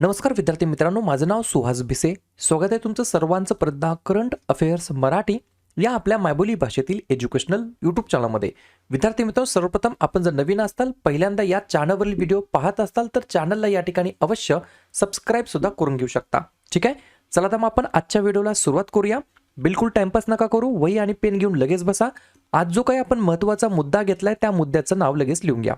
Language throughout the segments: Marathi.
नमस्कार विद्यार्थी मित्रांनो माझं नाव सुहास भिसे. स्वागत आहे तुमचं सर्वांचं प्रज्ञा करंट अफेअर्स मराठी या आपल्या मायबोली भाषेतील एज्युकेशनल यूट्यूब चॅनलमध्ये विद्यार्थी मित्रांनो सर्वप्रथम आपण जर नवीन असताल पहिल्यांदा या चॅनलवरील व्हिडिओ पाहत असताल तर चॅनलला या ठिकाणी अवश्य सबस्क्राईब सुद्धा करून घेऊ शकता. ठीक आहे? चला तर मग आपण आजच्या व्हिडिओला सुरुवात करूया. बिलकुल टाइमपास नका करू वही आणि पेन घेऊन लगेच बसा. आज जो काही आपण महत्त्वाचा मुद्दा घेतलाय त्या मुद्द्याचं नाव लगेच लिहून घ्या.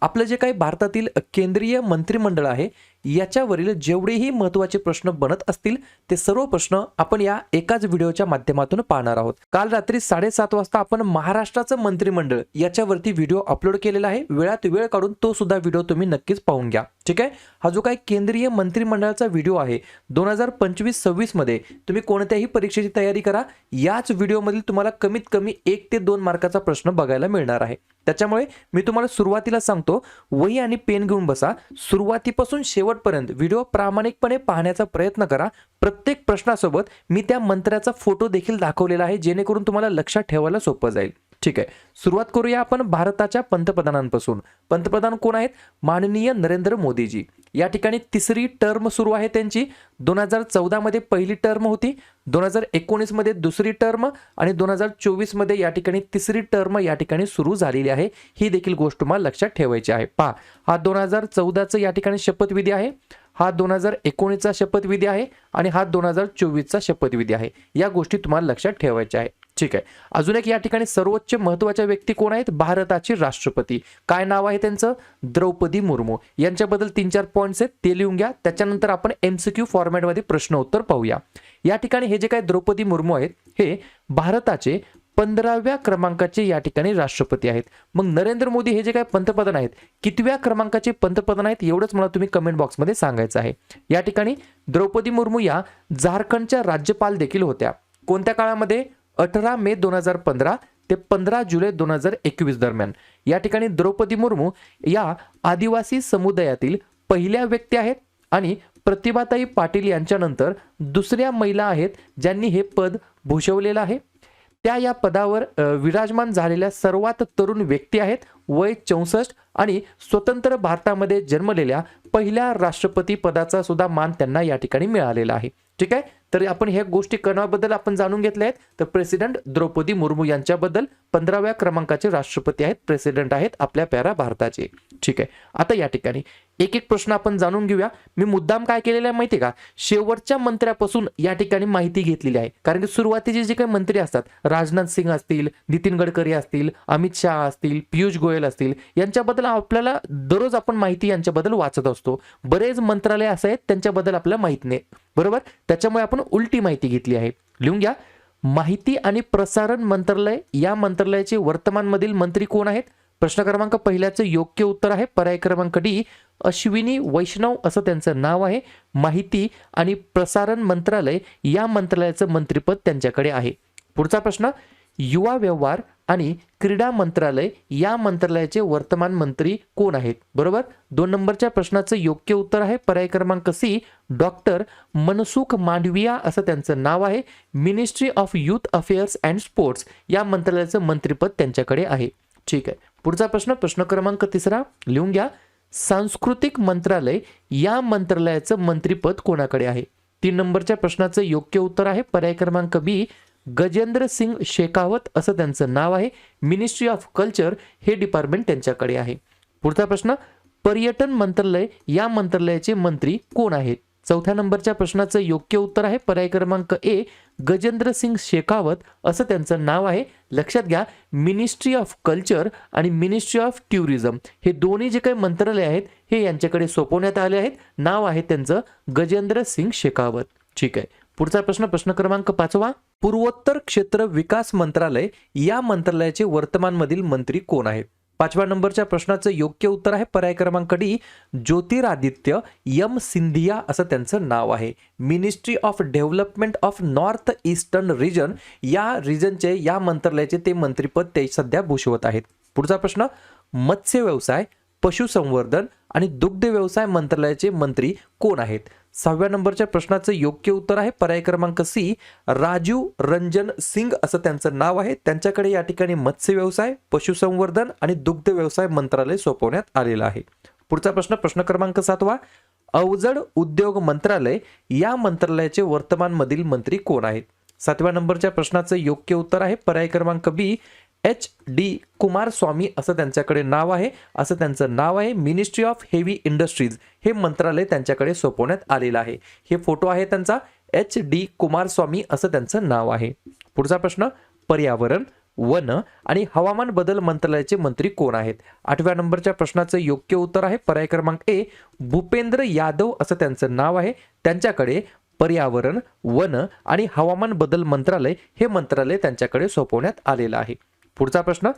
आपलं जे काही भारतातील केंद्रीय मंत्रिमंडळ आहे याच्यावरील जेवढेही महत्त्वाचे प्रश्न बनत असतील ते सर्व प्रश्न आपण या एकाच व्हिडिओच्या माध्यमातून पाहणार आहोत. काल रात्री साडेसात वाजता आपण महाराष्ट्राचं मंत्रिमंडळ याच्यावरती व्हिडिओ अपलोड केलेला आहे. वेळात वेळ काढून तो सुद्धा व्हिडिओ तुम्ही नक्कीच पाहून घ्या. ठीक आहे? हा जो काही केंद्रीय मंत्रिमंडळाचा व्हिडिओ आहे दोन हजार पंचवीस सव्वीसमध्ये तुम्ही कोणत्याही परीक्षेची तयारी करा. याच व्हिडिओमधील तुम्हाला कमीत कमी एक ते दोन मार्काचा प्रश्न बघायला मिळणार आहे. त्याच्यामुळे मी तुम्हाला सुरुवातीला सांगतो वही आणि पेन घेऊन बसा. सुरुवातीपासून शेवट शेवटपर्यंत व्हिडिओ प्रामाणिकपणे पाहण्याचा प्रयत्न करा. प्रत्येक प्रश्नासोबत मी त्या मंत्र्याचा फोटो देखील दाखवलेला आहे जेणेकरून तुम्हाला लक्षात ठेवायला सोपं जाईल. ठीक आहे. सुरुवात करूया आपण भारताच्या पंतप्रधानांपासून. पंतप्रधान कोण आहेत? माननीय नरेंद्र मोदीजी. या ठिकाणी तिसरी टर्म सुरू आहे त्यांची. दोन हजार चौदामध्ये पहिली टर्म होती. दोन हजार एकोणीसमध्ये दुसरी टर्म आणि दोन हजार चोवीसमध्ये या ठिकाणी तिसरी टर्म या ठिकाणी सुरू झालेली आहे. ही देखील गोष्ट तुम्हाला लक्षात ठेवायची आहे. पहा हा दोन हजार चौदाचं या ठिकाणी शपथविधी आहे. हा दोन हजार एकोणीसचा शपथविधी आहे आणि हा दोन हजार चोवीसचा शपथविधी आहे. या गोष्टी तुम्हाला लक्षात ठेवायच्या आहे. ठीक आहे. अजून एक या ठिकाणी सर्वोच्च महत्त्वाच्या व्यक्ती कोण आहेत? भारताचे राष्ट्रपती. काय नाव आहे त्यांचं? द्रौपदी मुर्मू. यांच्याबद्दल तीन चार पॉईंट्स आहेत ते लिहून घ्या. त्याच्यानंतर आपण एमसीक्यू फॉर्मॅटमध्ये प्रश्न उत्तर पाहूया. या ठिकाणी हे जे काय द्रौपदी मुर्मू आहेत हे भारताचे पंधराव्या क्रमांकाचे या ठिकाणी राष्ट्रपती आहेत. मग नरेंद्र मोदी हे जे काय पंतप्रधान आहेत कितव्या क्रमांकाचे पंतप्रधान आहेत एवढंच मला तुम्ही कमेंट बॉक्समध्ये सांगायचं आहे. या ठिकाणी द्रौपदी मुर्मू या झारखंडच्या राज्यपाल देखील होत्या. कोणत्या काळामध्ये? अठरा मे दोन हजार पंधरा ते पंधरा जुलै दोन हजार एकवीस दरम्यान. या ठिकाणी द्रौपदी मुर्मू या आदिवासी समुदायातील पहिल्या व्यक्ती आहेत आणि प्रतिभाताई पाटील यांच्यानंतर दुसऱ्या महिला आहेत ज्यांनी हे पद भूषवलेलं आहे. त्या या पदावर विराजमान झालेल्या सर्वात तरुण व्यक्ती आहेत वय चौसष्ट आणि स्वतंत्र भारतामध्ये जन्मलेल्या पहिल्या राष्ट्रपती पदाचा सुद्धा मान त्यांना या ठिकाणी मिळालेला आहे. ठीक आहे? तर आपण ह्या गोष्टी करण्याबद्दल आपण जाणून घेतल्या आहेत. तर प्रेसिडेंट द्रौपदी मुर्मू यांच्याबद्दल पंधराव्या क्रमांकाचे राष्ट्रपती आहेत प्रेसिडेंट आहेत आपल्या प्यारा भारताचे. ठीक आहे. आता या ठिकाणी एक एक प्रश्न आपण जाणून घेऊया. मी मुद्दाम काय केलेला आहे माहिती आहे का? शेवटच्या मंत्र्यापासून या ठिकाणी माहिती घेतलेली आहे. कारण की सुरुवातीचे जे काही मंत्री असतात राजनाथ सिंग असतील नितीन गडकरी असतील अमित शहा असतील पियुष गोयल असतील यांच्याबद्दल आपल्याला दररोज आपण माहिती यांच्याबद्दल वाचत असतो. बरेच मंत्रालय असे आहेत त्यांच्याबद्दल आपल्याला माहीत नाही. बरोबर? त्याच्यामुळे आपण उलटी माहिती घेतली आहे. लिहून घ्या. माहिती आणि प्रसारण मंत्रालय या मंत्रालयाचे वर्तमानमधील मंत्री कोण आहेत? प्रश्न क्रमांक पहिल्याचं योग्य उत्तर आहे. पर्याय क्रमांक डी अश्विनी वैष्णव असं त्यांचं नाव आहे. माहिती आणि प्रसारण मंत्रालय या मंत्रालयाचं मंत्रिपद त्यांच्याकडे आहे. पुढचा प्रश्न युवा व्यवहार आणि क्रीडा मंत्रालय या मंत्रालयाचे वर्तमान मंत्री कोण आहेत? बरोबर? दोन नंबरच्या प्रश्नाचं योग्य उत्तर आहे. पर्याय क्रमांक सी डॉक्टर मनसुख मांडविया असं त्यांचं नाव आहे. Ministry of youth affairs and sports या मंत्रालयाचं मंत्रिपद त्यांच्याकडे आहे. ठीक आहे. पुढचा प्रश्न प्रश्न क्रमांक तिसरा लिहून घ्या. सांस्कृतिक मंत्रालय या मंत्रालयाचं मंत्रीपद कोणाकडे आहे? तीन नंबरच्या प्रश्नाचं योग्य उत्तर आहे. पर्याय क्रमांक बी गजेंद्र सिंग शेखावत असं त्यांचं नाव आहे. मिनिस्ट्री ऑफ कल्चर हे डिपार्टमेंट त्यांच्याकडे आहे. पुढचा प्रश्न पर्यटन मंत्रालय या मंत्रालयाचे मंत्री कोण आहेत? चौथ्या नंबरच्या प्रश्नाचं योग्य उत्तर आहे. पर्याय क्रमांक ए गजेंद्र सिंग शेखावत असं त्यांचं नाव आहे. लक्षात घ्या मिनिस्ट्री ऑफ कल्चर आणि मिनिस्ट्री ऑफ टुरिझम हे दोन्ही जे काही मंत्रालय आहेत हे यांच्याकडे सोपवण्यात आले आहेत. नाव आहे त्यांचं गजेंद्र सिंग शेखावत. ठीक आहे. पुढचा प्रश्न प्रश्न क्रमांक पाचवा. पूर्वोत्तर क्षेत्र विकास मंत्रालय या मंत्रालयाचे वर्तमानमधील मंत्री कोण आहेत? पाचव्या नंबरच्या प्रश्नाचं योग्य उत्तर आहे. पर्याय क्रमांक डी ज्योतिरादित्य यम सिंधिया असं त्यांचं नाव आहे. Ministry of development of north eastern region या रिजनचे या मंत्रालयाचे ते मंत्रीपद ते सध्या भूषवत आहेत. पुढचा प्रश्न मत्स्य व्यवसाय पशुसंवर्धन आणि दुग्ध व्यवसाय मंत्रालयाचे मंत्री कोण आहेत? सहाव्या नंबरच्या प्रश्नाचं योग्य उत्तर आहे. पर्याय क्रमांक सी राजीव रंजन सिंग असं त्यांचं नाव आहे. त्यांच्याकडे या ठिकाणी मत्स्य व्यवसाय पशुसंवर्धन आणि दुग्ध व्यवसाय मंत्रालय सोपवण्यात आलेलं आहे. पुढचा प्रश्न प्रश्न क्रमांक सातवा. अवजड उद्योग मंत्रालय या मंत्रालयाचे वर्तमानमधील मंत्री कोण आहेत? सातव्या नंबरच्या प्रश्नाचं योग्य उत्तर आहे. पर्याय क्रमांक बी एच डी कुमारस्वामी असं त्यांच्याकडे नाव आहे. असं त्यांचं नाव आहे. Ministry of heavy industries. हे मंत्रालय त्यांच्याकडे सोपवण्यात आलेलं आहे. हे फोटो आहे त्यांचा एच डी कुमारस्वामी असं त्यांचं नाव आहे. पुढचा प्रश्न पर्यावरण वन आणि हवामान बदल मंत्रालयाचे मंत्री कोण आहेत? आठव्या नंबरच्या प्रश्नाचं योग्य उत्तर आहे पर्याय क्रमांक ए भूपेंद्र यादव असं त्यांचं नाव आहे. त्यांच्याकडे पर्यावरण वन आणि हवामान बदल मंत्रालय हे मंत्रालय त्यांच्याकडे सोपवण्यात आलेलं आहे. पुढचा प्रश्न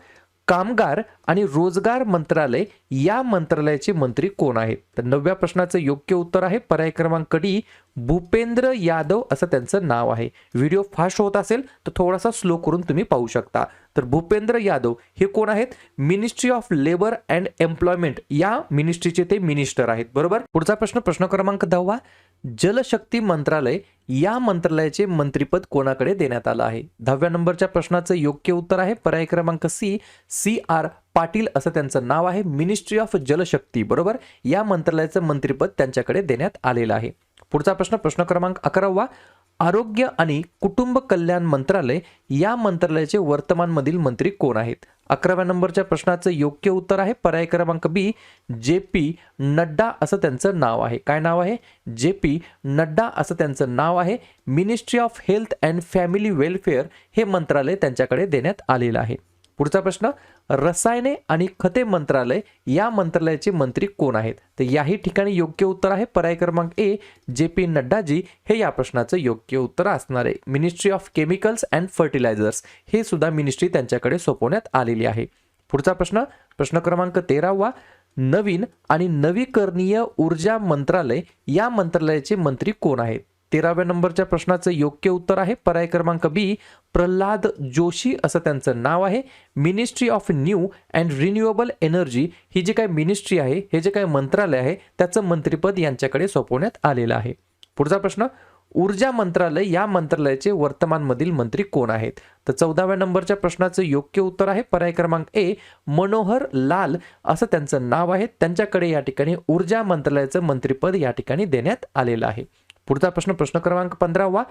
कामगार आणि रोजगार मंत्रालय या मंत्रालयाचे मंत्री कोण आहेत तर नवव्या प्रश्नाचं योग्य उत्तर आहे पर्याय क्रमांक डी भूपेंद्र यादव असं त्यांचं नाव आहे. व्हिडिओ फास्ट होत असेल तर थोडासा स्लो करून तुम्ही पाहू शकता. तर भूपेंद्र यादव हे कोण आहेत? Ministry of labour and employment या मिनिस्ट्रीचे ते मिनिस्टर आहेत. बरोबर? पुढचा प्रश्न प्रश्न क्रमांक दहावा. जलशक्ती मंत्रालय या मंत्रालयाचे मंत्रीपद कोणाकडे देण्यात आलं आहे? दहाव्या नंबरच्या प्रश्नाचं योग्य उत्तर आहे पर्याय क्रमांक सी सी आर पाटील असं त्यांचं नाव आहे मिनिस्ट्री ऑफ जलशक्ती बरोबर? या मंत्रालयाचं मंत्रीपद त्यांच्याकडे देण्यात आलेलं आहे. पुढचा प्रश्न प्रश्न क्रमांक अकरावा आरोग्य आणि कुटुंब कल्याण मंत्रालय या मंत्रालयाचे वर्तमानमधील मंत्री कोण आहेत? अकराव्या नंबरच्या प्रश्नाचं योग्य उत्तर आहे पर्याय क्रमांक बी जे पी नड्डा असं त्यांचं नाव आहे. काय नाव आहे? जे पी नड्डा असं त्यांचं नाव आहे. Ministry of health and family welfare हे मंत्रालय त्यांच्याकडे देण्यात आलेलं आहे. पुढचा प्रश्न रसायने आणि खते मंत्रालय या मंत्रालयाचे मंत्री कोण आहेत? तर याही ठिकाणी योग्य उत्तर आहे. पर्याय क्रमांक ए जे पी नड्डाजी हे या प्रश्नाचं योग्य उत्तर असणार आहे. Ministry of chemicals and fertilizers हे सुद्धा मिनिस्ट्री त्यांच्याकडे सोपवण्यात आलेली आहे. पुढचा प्रश्न प्रश्न क्रमांक तेरावा नवीन आणि नवीकरणीय ऊर्जा मंत्रालय या मंत्रालयाचे मंत्री कोण आहेत? तेराव्या नंबरच्या प्रश्नाचं योग्य उत्तर आहे. पर्याय क्रमांक बी प्रल्हाद जोशी असं त्यांचं नाव आहे. Ministry of new and renewable energy ही जी काय मिनिस्ट्री आहे हे जे काय मंत्रालय आहे त्याचं मंत्रिपद यांच्याकडे सोपवण्यात आलेलं आहे. पुढचा प्रश्न ऊर्जा मंत्रालय या मंत्रालयाचे वर्तमानमधील मंत्री कोण आहेत? तर चौदाव्या नंबरच्या प्रश्नाचं योग्य उत्तर आहे. पर्याय क्रमांक ए मनोहर लाल असं त्यांचं नाव आहे. त्यांच्याकडे या ठिकाणी ऊर्जा मंत्रालयाचं मंत्रिपद या ठिकाणी देण्यात आलेलं आहे. पुढचा प्रश्न प्रश्न क्रमांक पंधरावा.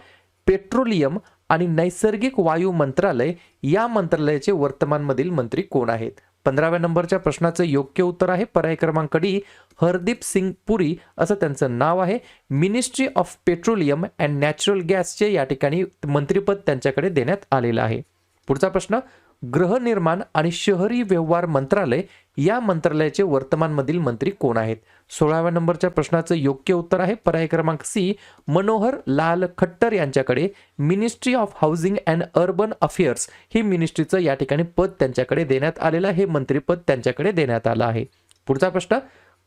पेट्रोलियम आणि नैसर्गिक वायू मंत्रालय या मंत्रालयाचे वर्तमानमधील मंत्री कोण आहेत? पंधराव्या नंबरच्या प्रश्नाचं योग्य उत्तर आहे पर्याय क्रमांक डी हरदीप सिंग पुरी असं त्यांचं नाव आहे. Ministry of petroleum and natural गॅसचे या ठिकाणी मंत्रिपद त्यांच्याकडे देण्यात आलेलं आहे. पुढचा प्रश्न गृहनिर्माण आणि शहरी व्यवहार मंत्रालय या मंत्रालयाचे वर्तमानमधील मंत्री कोण आहेत? सोळाव्या नंबरच्या प्रश्नाचं योग्य उत्तर आहे पर्याय क्रमांक सी मनोहर लाल खट्टर यांच्याकडे. Ministry of housing and urban affairs ही मिनिस्ट्रीचं या ठिकाणी पद त्यांच्याकडे देण्यात आलेलं हे मंत्रीपद त्यांच्याकडे देण्यात आलं आहे. पुढचा प्रश्न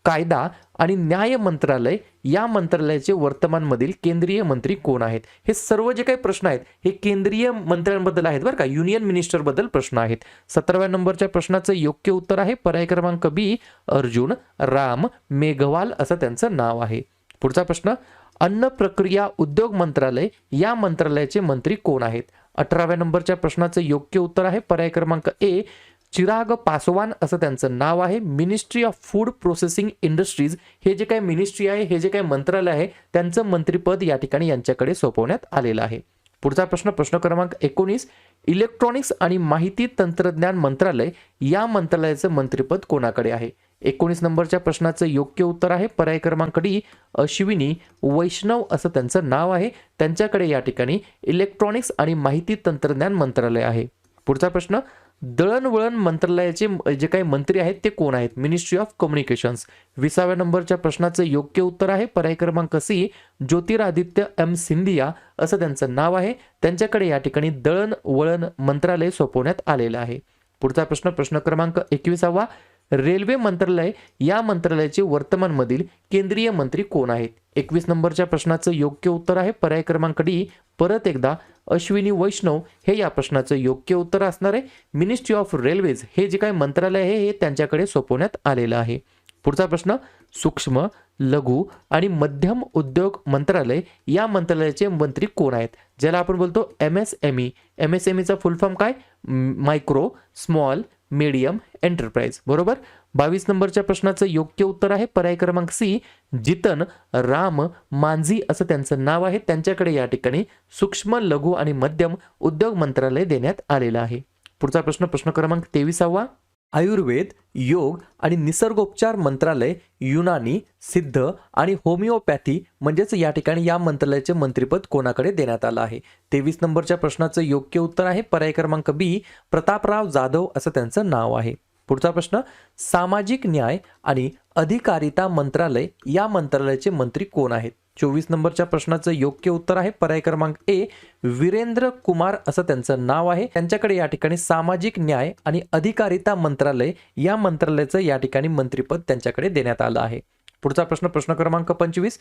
कायदा आणि न्याय मंत्रालय या मंत्रालयाचे वर्तमानमधील केंद्रीय मंत्री कोण आहेत? हे सर्व जे काही प्रश्न आहेत हे केंद्रीय मंत्र्यांबद्दल आहेत बरं का. युनियन मिनिस्टरबद्दल प्रश्न आहेत. सतराव्या नंबरच्या प्रश्नाचं योग्य उत्तर आहे पर्याय क्रमांक बी अर्जुन राम मेघवाल असं त्यांचं नाव आहे. पुढचा प्रश्न अन्न प्रक्रिया उद्योग मंत्रालय या मंत्रालयाचे मंत्री कोण आहेत? अठराव्या नंबरच्या प्रश्नाचं योग्य उत्तर आहे पर्याय क्रमांक ए चिराग पासवान असं त्यांचं नाव आहे. Ministry of food processing industries हे जे काही मिनिस्ट्री आहे हे जे काही मंत्रालय आहे त्यांचं मंत्रिपद या ठिकाणी यांच्याकडे सोपवण्यात आलेलं आहे. पुढचा प्रश्न प्रश्न क्रमांक एकोणीस. इलेक्ट्रॉनिक्स आणि माहिती तंत्रज्ञान मंत्रालय या मंत्रालयाचं मंत्रिपद कोणाकडे आहे? एकोणीस नंबरच्या प्रश्नाचं योग्य उत्तर आहे. पर्याय क्रमांक डी अश्विनी वैष्णव असं त्यांचं नाव आहे. त्यांच्याकडे या ठिकाणी इलेक्ट्रॉनिक्स आणि माहिती तंत्रज्ञान मंत्रालय आहे. पुढचा प्रश्न दळणवळण मंत्रालयाचे जे काही मंत्री आहेत ते कोण आहेत? मिनिस्ट्री ऑफ कम्युनिकेशन्स विसाव्या नंबरच्या प्रश्नाचं योग्य उत्तर आहे. पर्याय क्रमांक सी ज्योतिरादित्य एम सिंधिया असं त्यांचं नाव आहे. त्यांच्याकडे या ठिकाणी दळणवळण मंत्रालय सोपवण्यात आलेलं आहे. पुढचा प्रश्न प्रश्न क्रमांक एकविसावा. रेल्वे मंत्रालय या मंत्रालयाचे वर्तमानमधील केंद्रीय मंत्री कोण आहेत? एकवीस नंबरच्या प्रश्नाचं योग्य उत्तर आहे. पर्याय क्रमांक डी परत एकदा अश्विनी वैष्णव हे या प्रश्नाचं योग्य उत्तर असणार आहे. मिनिस्ट्री ऑफ रेल्वेज हे जे काही मंत्रालय आहे हे त्यांच्याकडे सोपवण्यात आलेलं आहे. पुढचा प्रश्न सूक्ष्म लघु आणि मध्यम उद्योग मंत्रालय या मंत्रालयाचे मंत्री कोण आहेत? ज्याला आपण बोलतो M S M E M S M Icha full form काय? Micro small medium enterprise. बरोबर? बावीस नंबरच्या प्रश्नाचं योग्य उत्तर आहे पर्याय क्रमांक सी जितन राम मांझी असं त्यांचं नाव आहे. त्यांच्याकडे या ठिकाणी सूक्ष्म लघु आणि मध्यम उद्योग मंत्रालय देण्यात आलेलं आहे. पुढचा प्रश्न प्रश्न क्रमांक तेविसावा. आयुर्वेद योग आणि निसर्गोपचार मंत्रालय युनानी सिद्ध आणि होमिओपॅथी म्हणजेच या ठिकाणी या मंत्रालयाचे मंत्रीपद कोणाकडे देण्यात आलं आहे? तेवीस नंबरच्या प्रश्नाचं योग्य उत्तर आहे पर्याय क्रमांक बी प्रतापराव जाधव असं त्यांचं नाव आहे. पुढचा प्रश्न सामाजिक न्याय आणि अधिकारिता मंत्रालय या मंत्रालयाचे मंत्री कोण आहेत? चोवीस नंबरच्या प्रश्नाचं योग्य उत्तर आहे. पर्याय क्रमांक ए वीरेंद्र कुमार असं त्यांचं नाव आहे. त्यांच्याकडे या ठिकाणी सामाजिक न्याय आणि अधिकारिता मंत्रालय या मंत्रालयाचं या ठिकाणी मंत्रिपद त्यांच्याकडे देण्यात आलं आहे. पुढचा प्रश्न प्रश्न क्रमांक पंचवीस.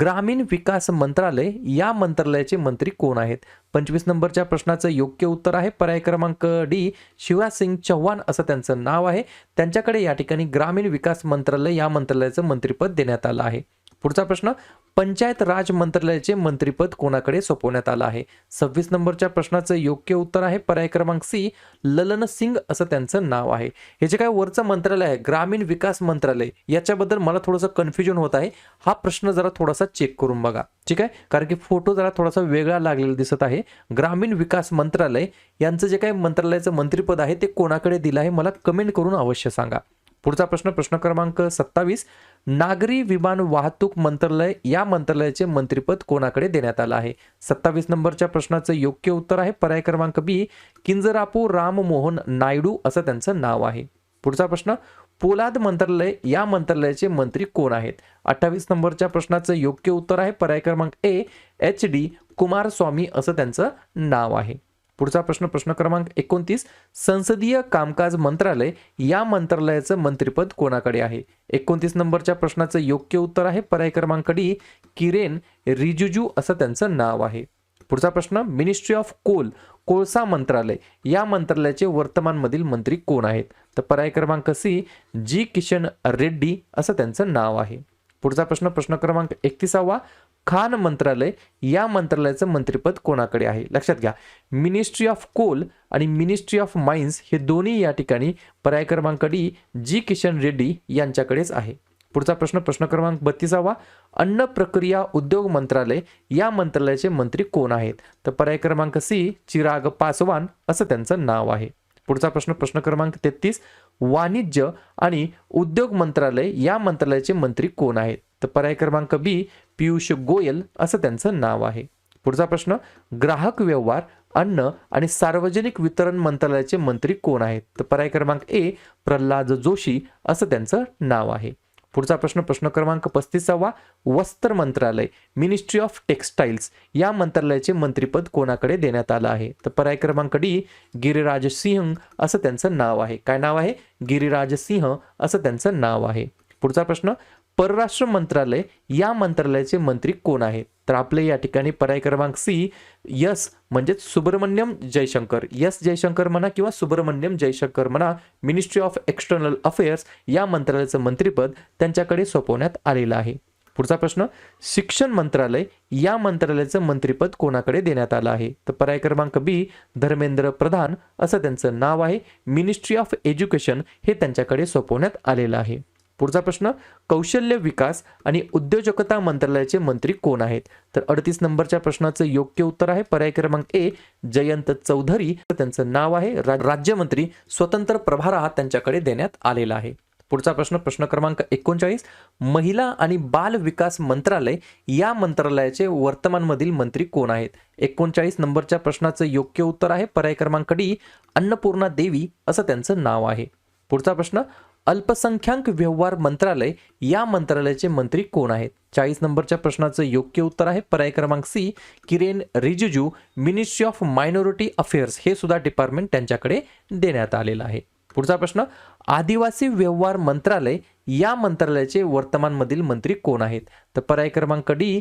ग्रामीण विकास मंत्रालय या मंत्रालयाचे मंत्री कोण आहेत? पंचवीस नंबरच्या प्रश्नाचं योग्य उत्तर आहे पर्याय क्रमांक डी शिवराज सिंग चौहान असं त्यांचं नाव आहे. त्यांच्याकडे या ठिकाणी ग्रामीण विकास मंत्रालय या मंत्रालयाचं मंत्रिपद देण्यात आलं आहे. पुढचा प्रश्न पंचायत राज मंत्रालयाचे मंत्रिपद कोणाकडे सोपवण्यात आलं आहे? सव्वीस नंबरच्या प्रश्नाचं योग्य उत्तर आहे पर्याय क्रमांक सी ललन सिंग असं त्यांचं नाव आहे. हे जे काय वरचं मंत्रालय आहे ग्रामीण विकास मंत्रालय याच्याबद्दल मला थोडंसं कन्फ्युजन होत आहे. हा प्रश्न जरा थोडासा चेक करून बघा. ठीक आहे? कारण की फोटो जरा थोडासा वेगळा लागलेला दिसत आहे. ग्रामीण विकास मंत्रालय यांचं जे काही मंत्रालयाचं मंत्रिपद आहे ते कोणाकडे दिलं आहे? मला कमेंट करून अवश्य सांगा. पुढचा प्रश्न प्रश्न क्रमांक सत्तावीस. नागरी विमान वाहतूक मंत्रालय या मंत्रालयाचे मंत्रिपद कोणाकडे देण्यात आलं आहे? सत्तावीस नंबरच्या प्रश्नाचं योग्य उत्तर आहे. पर्याय क्रमांक बी किंजरापू राममोहन नायडू असं त्यांचं नाव आहे. पुढचा प्रश्न पोलाद मंत्रालय या मंत्रालयाचे मंत्री कोण आहेत? अठ्ठावीस नंबरच्या प्रश्नाचं योग्य उत्तर आहे. पर्याय क्रमांक ए एच डी कुमारस्वामी असं त्यांचं नाव आहे. पुढचा प्रश्न प्रश्न क्रमांक एकोणतीस संसदीय कामकाज मंत्रालय या मंत्रालयाचं मंत्रिपद कोणाकडे आहे? एकोणतीस नंबरच्या प्रश्नाचं योग्य उत्तर आहे. पर्याय क्रमांक डी किरेन रिजिजू असं त्यांचं नाव आहे. पुढचा प्रश्न मिनिस्ट्री ऑफ कोल कोळसा मंत्रालय. या मंत्रालयाचे वर्तमानमधील मंत्री कोण आहेत? तर पर्याय क्रमांक सी जी किशन रेड्डी असं त्यांचं नाव आहे. पुढचा प्रश्न प्रश्न क्रमांक एकतीसावा खान मंत्रालय. या मंत्रालयाचं मंत्रिपद कोणाकडे आहे? लक्षात घ्या. मिनिस्ट्री ऑफ कोल आणि मिनिस्ट्री ऑफ माइन्स हे दोन्ही या ठिकाणी पर्याय क्रमांक डी जी किशन रेड्डी यांच्याकडेच आहे. पुढचा प्रश्न प्रश्न क्रमांक बत्तीसावा. अन्न प्रक्रिया उद्योग मंत्रालय या मंत्रालयाचे मंत्री कोण आहेत? तर पर्याय क्रमांक सी चिराग पासवान असं त्यांचं नाव आहे. पुढचा प्रश्न प्रश्न क्रमांक तेहतीस वाणिज्य आणि उद्योग मंत्रालय या मंत्रालयाचे मंत्री कोण आहेत? तर पर्याय क्रमांक बी पियुष गोयल असं त्यांचं नाव आहे. पुढचा प्रश्न ग्राहक व्यवहार अन्न आणि सार्वजनिक वितरण मंत्रालयाचे मंत्री कोण आहेत? तर पर्याय क्रमांक ए प्रल्हाद जोशी असं त्यांचं नाव आहे. पुढचा प्रश्न प्रश्न क्रमांक पस्तीसावा वस्त्र मंत्रालय मिनिस्ट्री ऑफ टेक्स्टाईल्स या मंत्रालयाचे मंत्रीपद कोणाकडे देण्यात आलं आहे? तर पर्याय क्रमांक डी गिरिराज सिंह असं त्यांचं नाव आहे. काय नाव आहे? गिरिराज सिंह असं त्यांचं नाव आहे. पुढचा प्रश्न परराष्ट्र मंत्रालय या मंत्रालयाचे मंत्री कोण आहेत? तर आपले या ठिकाणी पर्याय क्रमांक सी यस म्हणजेच सुब्रमण्यम जयशंकर. यस जयशंकर म्हणा किंवा सुब्रमण्यम जयशंकर म्हणा मिनिस्ट्री ऑफ एक्सटर्नल अफेअर्स या मंत्रालयाचं मंत्रिपद त्यांच्याकडे सोपवण्यात आलेलं आहे. पुढचा प्रश्न शिक्षण मंत्रालय या मंत्रालयाचं मंत्रिपद कोणाकडे देण्यात आलं आहे? तर पर्याय क्रमांक बी धर्मेंद्र प्रधान असं त्यांचं नाव आहे. मिनिस्ट्री ऑफ एज्युकेशन हे त्यांच्याकडे सोपवण्यात आलेलं आहे. पुढचा प्रश्न कौशल्य विकास आणि उद्योजकता मंत्रालयाचे मंत्री कोण आहेत? तर अडतीस नंबरच्या प्रश्नाचं योग्य उत्तर आहे. पर्याय क्रमांक ए जयंत चौधरी. त्यांचं नाव आहे. राज्यमंत्री स्वतंत्र प्रभार हा त्यांच्याकडे देण्यात आलेला आहे. पुढचा प्रश्न प्रश्न क्रमांक एकोणचाळीस महिला आणि बाल विकास मंत्रालय या मंत्रालयाचे वर्तमानमधील मंत्री कोण आहेत? एकोणचाळीस नंबरच्या प्रश्नाचं योग्य उत्तर आहे. पर्याय क्रमांक डी अन्नपूर्णा देवी असं त्यांचं नाव आहे. पुढचा प्रश्न अल्पसंख्याक व्यवहार मंत्रालय या मंत्रालयाचे मंत्री कोण आहेत? चाळीस नंबरच्या प्रश्नाचं योग्य उत्तर आहे पर्याय क्रमांक C Kiren Rijiju ministry of minority affairs. हे सुद्धा डिपार्टमेंट त्यांच्याकडे देण्यात आलेलं आहे. पुढचा प्रश्न आदिवासी व्यवहार मंत्रालय या मंत्रालयाचे वर्तमानमधील मंत्री कोण आहेत? तर पर्याय क्रमांक डी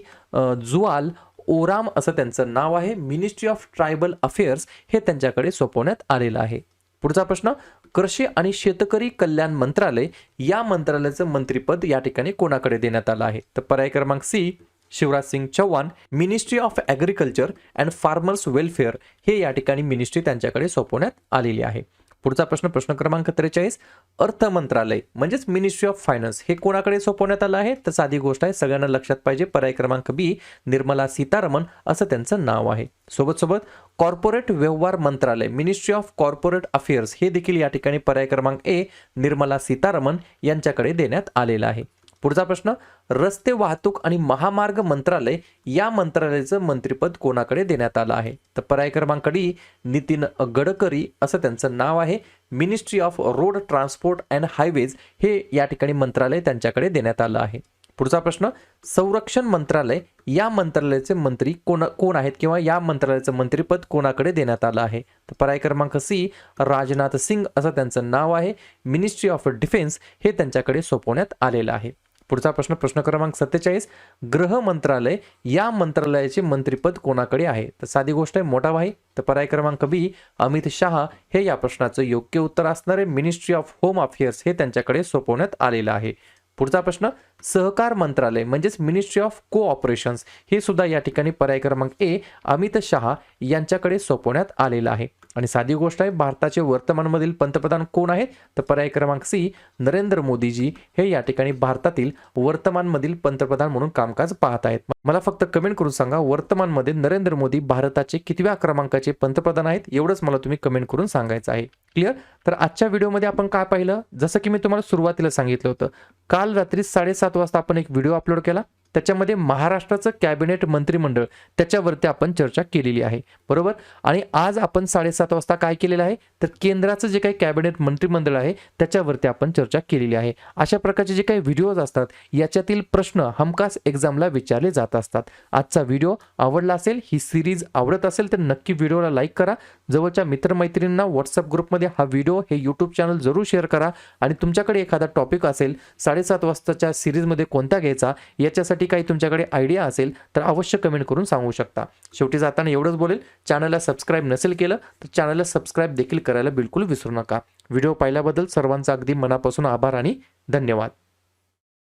जुआल ओराम असं त्यांचं नाव आहे. मिनिस्ट्री ऑफ ट्रायबल अफेअर्स हे त्यांच्याकडे सोपवण्यात आलेलं आहे. पुढचा प्रश्न कृषी आणि शेतकरी कल्याण मंत्रालय या मंत्रालयाचं मंत्रीपद या ठिकाणी कोणाकडे देण्यात आलं आहे? तर पर्याय क्रमांक C Shivraj Singh Chouhan ministry of agriculture and farmers welfare हे या ठिकाणी मिनिस्ट्री त्यांच्याकडे सोपवण्यात आलेली आहे. पुढचा प्रश्न प्रश्न क्रमांक त्रेचाळीस अर्थ मंत्रालय म्हणजेच मिनिस्ट्री ऑफ फायनान्स हे कोणाकडे सोपवण्यात आलं आहे? तर साधी गोष्ट आहे सगळ्यांना लक्षात पाहिजे पर्याय क्रमांक बी निर्मला सीतारमण असं त्यांचं नाव आहे. सोबत सोबत कॉर्पोरेट व्यवहार मंत्रालय मिनिस्ट्री ऑफ कॉर्पोरेट अफेअर्स हे देखील या ठिकाणी पर्याय क्रमांक ए निर्मला सीतारमण यांच्याकडे देण्यात आलेलं आहे. पुढचा प्रश्न रस्ते वाहतूक आणि महामार्ग मंत्रालय या मंत्रालयाचं मंत्रिपद कोणाकडे देण्यात आलं आहे? तर पर्याय क्रमांक डी नितीन गडकरी असं त्यांचं नाव आहे. Ministry of road transport and highways हे या ठिकाणी मंत्रालय त्यांच्याकडे देण्यात आलं आहे. पुढचा प्रश्न संरक्षण मंत्रालय या मंत्रालयाचे मंत्री कोण कोण आहेत किंवा या मंत्रालयाचं मंत्रिपद कोणाकडे देण्यात आलं आहे? तर पर्याय क्रमांक सी राजनाथ सिंग असं त्यांचं नाव आहे. मिनिस्ट्री ऑफ डिफेन्स हे त्यांच्याकडे सोपवण्यात आलेलं आहे. पुढचा प्रश्न प्रश्न क्रमांक सत्तेचाळीस. गृह मंत्रालय या मंत्रालयाचे मंत्रीपद कोणाकडे आहे? तर साधी गोष्ट आहे मोठा भाई तर पर्याय क्रमांक बी अमित शहा. हे या प्रश्नाचं योग्य उत्तर असणारे मिनिस्ट्री ऑफ होम अफेअर्स हे त्यांच्याकडे सोपवण्यात आलेलं आहे. पुढचा प्रश्न सहकार मंत्रालय म्हणजेच मिनिस्ट्री ऑफ कोऑपरेशन्स हे सुद्धा या ठिकाणी पर्याय क्रमांक ए अमित शहा यांच्याकडे सोपवण्यात आलेलं आहे. आणि साधी गोष्ट आहे भारताचे वर्तमानमधील पंतप्रधान कोण आहेत? तर पर्याय क्रमांक सी नरेंद्र मोदीजी. हे या ठिकाणी भारतातील वर्तमानमधील पंतप्रधान म्हणून कामकाज पाहत आहेत. मला फक्त कमेंट करून सांगा वर्तमानमध्ये नरेंद्र मोदी भारताचे कितव्या क्रमांकाचे पंतप्रधान आहेत? एवढंच मला तुम्ही कमेंट करून सांगायचं आहे. क्लिअर तर आजच्या व्हिडिओमध्ये आपण काय पाहिलं? जसं की मी तुम्हाला सुरुवातीला सांगितलं होतं काल रात्री साडेसात वाजता आपण एक व्हिडिओ अपलोड केला. त्याच्यामध्ये महाराष्ट्राचं कॅबिनेट मंत्रिमंडळ त्याच्यावरती आपण चर्चा केलेली आहे. बरोबर? आणि आज आपण साडेसात वाजता काय केलेलं आहे? तर केंद्राचं जे काही कॅबिनेट मंत्रिमंडळ आहे त्याच्यावरती आपण चर्चा केलेली आहे. अशा प्रकारचे जे काही व्हिडिओज असतात याच्यातील प्रश्न हमखास एक्झामला विचारले जात असतात. आजचा व्हिडिओ आवडला असेल ही सिरीज आवडत असेल तर नक्की व्हिडिओला लाईक करा. जवळच्या मित्रमैत्रिणींना व्हॉट्सअप ग्रुपमध्ये हा व्हिडिओ हे यूट्यूब चॅनल जरूर शेअर करा. आणि तुमच्याकडे एखादा टॉपिक असेल साडेसात वाजताच्या सिरीजमध्ये कोणता घ्यायचा याच्यासाठी काही तुमच्याकडे आयडिया असेल तर अवश्य कमेंट करून सांगू शकता. शेवटी जाताना एवढंच बोलेल चॅनलला सबस्क्राईब नसेल केलं तर चॅनलला सबस्क्राईब देखील करायला बिलकुल विसरू नका. व्हिडिओ पाहिल्याबद्दल सर्वांचा अगदी मनापासून आभार आणि धन्यवाद.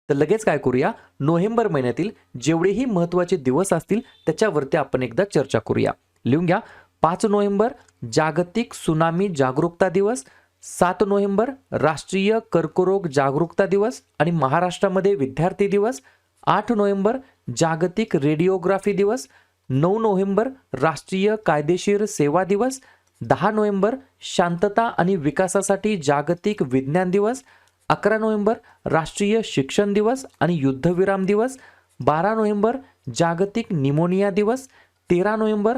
तर लगेच काय करूया? नोव्हेंबर महिन्यातील जेवढेही महत्त्वाचे दिवस असतील त्याच्यावरती आपण एकदा चर्चा करूया. लिहून घ्या. पाच नोव्हेंबर जागतिक सुनामी जागरूकता दिवस सात नोव्हेंबर राष्ट्रीय कर्करोग जागरूकता दिवस आणि महाराष्ट्रामध्ये विद्यार्थी दिवस आठ नोव्हेंबर जागतिक रेडिओग्राफी दिवस नऊ नोव्हेंबर राष्ट्रीय कायदेशीर सेवा दिवस दहा नोव्हेंबर शांतता आणि विकासासाठी जागतिक विज्ञान दिवस अकरा नोव्हेंबर राष्ट्रीय शिक्षण दिवस आणि युद्धविराम दिवस बारा नोव्हेंबर जागतिक निमोनिया दिवस तेरा नोव्हेंबर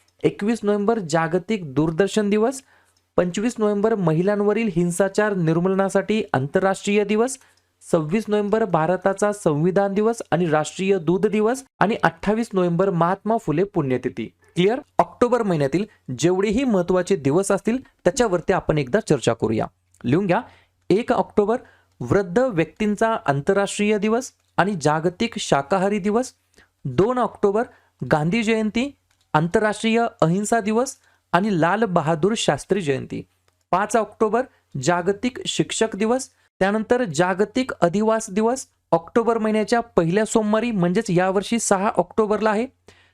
एकवीस नोव्हेंबर जागतिक दूरदर्शन दिवस पंचवीस नोव्हेंबर महिलांवरील हिंसाचार निर्मूलनासाठी आंतरराष्ट्रीय दिवस सव्वीस नोव्हेंबर भारताचा संविधान दिवस आणि राष्ट्रीय दूध दिवस आणि अठ्ठावीस नोव्हेंबर महात्मा फुले पुण्यतिथी. क्लिअर? ऑक्टोबर महिन्यातील जेवढेही महत्त्वाचे दिवस असतील त्याच्यावरती आपण एकदा चर्चा करूया. लिहून घ्या. एक ऑक्टोबर वृद्ध व्यक्तींचा आंतरराष्ट्रीय दिवस आणि जागतिक शाकाहारी दिवस. दोन ऑक्टोबर गांधी जयंती आंतरराष्ट्रीय अहिंसा दिवस आणि लाल बहादूर शास्त्री जयंती. पाच ऑक्टोबर जागतिक शिक्षक दिवस. त्यानंतर जागतिक अधिवास दिवस. ऑक्टोबर महिन्याच्या पहिल्या सोमवारी म्हणजेच यावर्षी सहा ऑक्टोबरला आहे.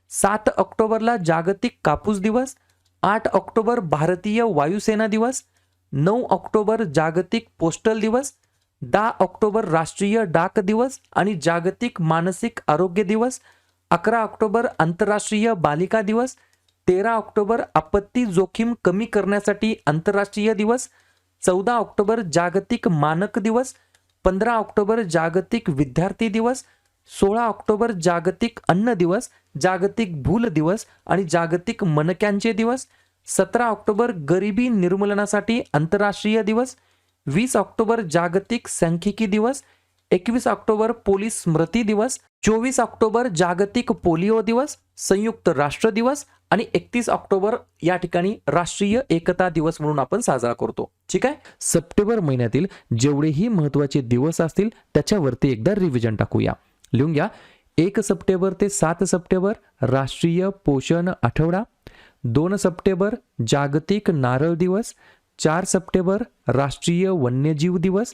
सात ऑक्टोबरला जागतिक कापूस दिवस. आठ ऑक्टोबर भारतीय वायुसेना दिवस. नऊ ऑक्टोबर जागतिक पोस्टल दिवस. दहा ऑक्टोबर राष्ट्रीय डाक दिवस आणि जागतिक मानसिक आरोग्य दिवस. अकरा ऑक्टोबर आंतरराष्ट्रीय बालिका दिवस तेरा ऑक्टोबर आपत्ती जोखीम कमी करण्यासाठी आंतरराष्ट्रीय दिवस चौदा ऑक्टोबर जागतिक मानक दिवस पंधरा ऑक्टोबर जागतिक विद्यार्थी दिवस सोळा ऑक्टोबर जागतिक अन्न दिवस जागतिक भूल दिवस आणि जागतिक मनक्यांचे दिवस सतरा ऑक्टोबर गरिबी निर्मूलनासाठी आंतरराष्ट्रीय दिवस वीस ऑक्टोबर जागतिक सांख्यिकी दिवस एकवीस ऑक्टोबर पोलीस स्मृती दिवस चोवीस ऑक्टोबर जागतिक पोलिओ दिवस संयुक्त राष्ट्र दिवस आणि एकतीस ऑक्टोबर या ठिकाणी राष्ट्रीय एकता दिवस म्हणून आपण साजरा करतो. ठीक आहे? सप्टेंबर महिन्यातील जेवढेही महत्त्वाचे दिवस असतील त्याच्यावरती एकदा रिव्हिजन टाकूया. लिहून घ्या. एक सप्टेंबर ते सात सप्टेंबर राष्ट्रीय पोषण आठवडा. दोन सप्टेंबर जागतिक नारळ दिवस. चार सप्टेंबर राष्ट्रीय वन्यजीव दिवस.